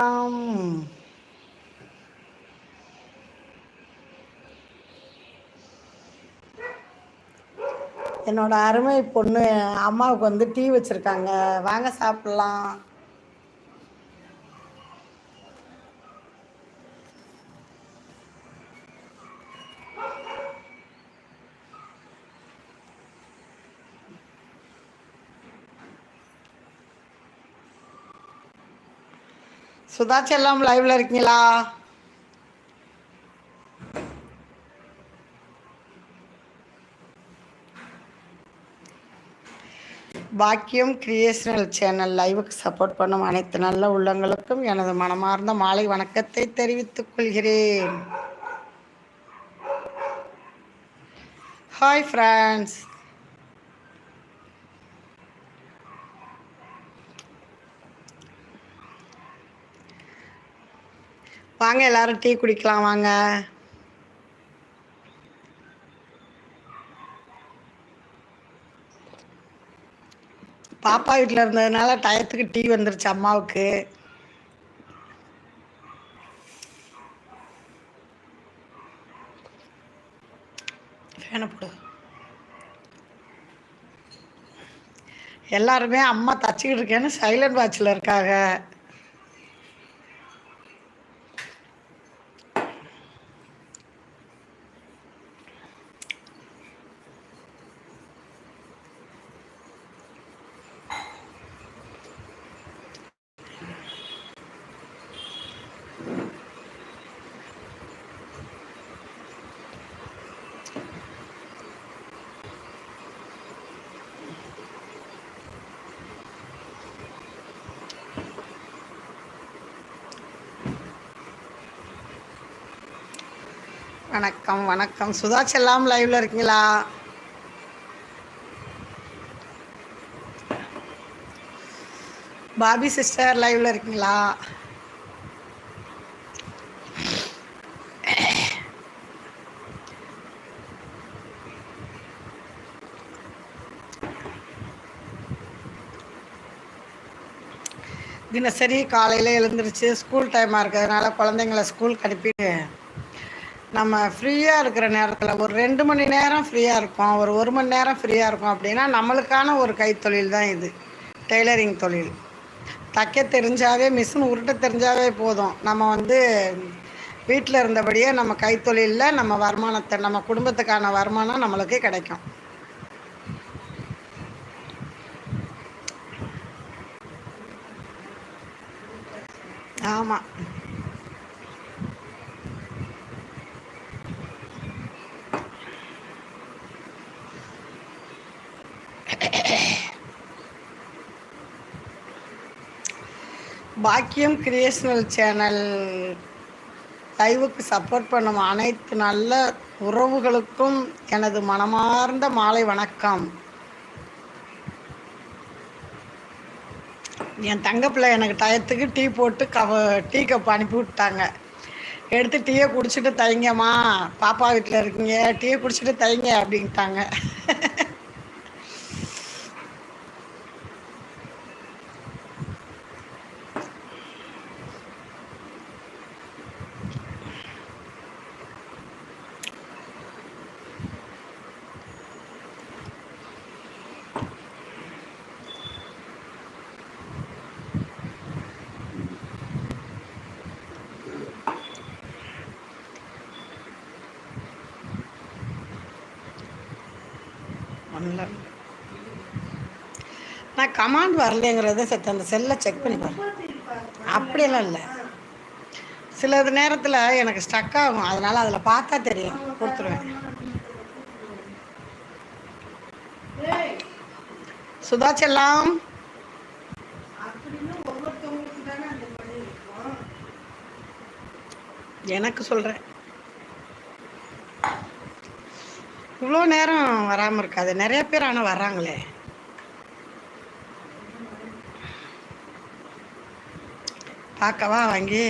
வணக்கம் என்னோட அருமை பொண்ணு அம்மாவுக்கு வந்து டீ வச்சுருக்காங்க. வாங்க சாப்பிட்லாம். சுதாச்சி எல்லாம் லைவ்ல இருக்கீங்களா? பாக்கியம் கிரியேஷனல் சேனல் லைவுக்கு சப்போர்ட் பண்ணும் அனைத்து நல்ல உள்ளங்களுக்கும் எனது மனமார்ந்த மாலை வணக்கத்தை தெரிவித்துக் கொள்கிறேன். ஹாய் ஃப்ரெண்ட்ஸ் வாங்க எல்லாரும் டீ குடிக்கலாம் வாங்க. பாப்பா வீட்டில் இருந்ததுனால டயத்துக்கு டீ வந்துருச்சு அம்மாவுக்கு. ஃபேனை போடு. எல்லாருமே அம்மா தச்சுக்கிட்டு இருக்கேன்னு சைலண்ட் வாட்சில் இருக்காங்க. வணக்கம் வணக்கம். சுதா செல்லாம் லைவ்ல இருக்கீங்களா? பாபி சிஸ்டர் லைவ்ல இருக்கீங்களா? தினசரி காலையில் எழுந்திரிச்சு ஸ்கூல் டைமாக இருக்கிறதுனால குழந்தைங்கள ஸ்கூலுக்கு அனுப்பிட்டு நம்ம ஃப்ரீயாக இருக்கிற நேரத்தில் ஒரு ரெண்டு மணி நேரம் ஃப்ரீயாக இருக்கும் ஒரு ஒரு மணி நேரம் ஃப்ரீயாக இருக்கும் அப்படின்னா நம்மளுக்கான ஒரு கைத்தொழில் தான் இது. டெய்லரிங் தொழில். தைக்க தெரிஞ்சாவே மிஷின் உருட்ட தெரிஞ்சாவே போதும். நம்ம வந்து வீட்டில் இருந்தபடியே நம்ம கைத்தொழிலில் நம்ம வருமானத்தை நம்ம குடும்பத்துக்கான வருமானம் நம்மளுக்கு கிடைக்கும். ஆமாம் பாக்கியம் கிரியேஷனல் சேனல் லைவுக்கு சப்போர்ட் பண்ணும் அனைத்து நல்ல உறவுகளுக்கும் எனது மனமார்ந்த மாலை வணக்கம். என் தங்கப்பிள்ளை எனக்கு டயத்துக்கு டீ போட்டு கவ டீ கப் அனுப்பி விட்டாங்க. எடுத்து டீயை குடிச்சிட்டு தைங்கம்மா பாப்பா வீட்டில் இருக்கீங்க டீயை குடிச்சிட்டு தைங்க அப்படின்ட்டாங்க. பண்ணல நான் கமாண்ட் வரலைங்கிறத சத்து அந்த செல்லை செக் பண்ணி பாரு. அப்படியெல்லாம் இல்லை. சில நேரத்தில் எனக்கு ஸ்டக் ஆகும். அதனால் அதில் பார்த்தா தெரியும். கொடுத்துருவேன். சுதா செல்லாம் எனக்கு சொல்கிறேன் இவ்வளோ நேரம் வராமல் இருக்காது. நிறைய பேர் ஆனால் வர்றாங்களே. பார்க்கவா வாங்கி.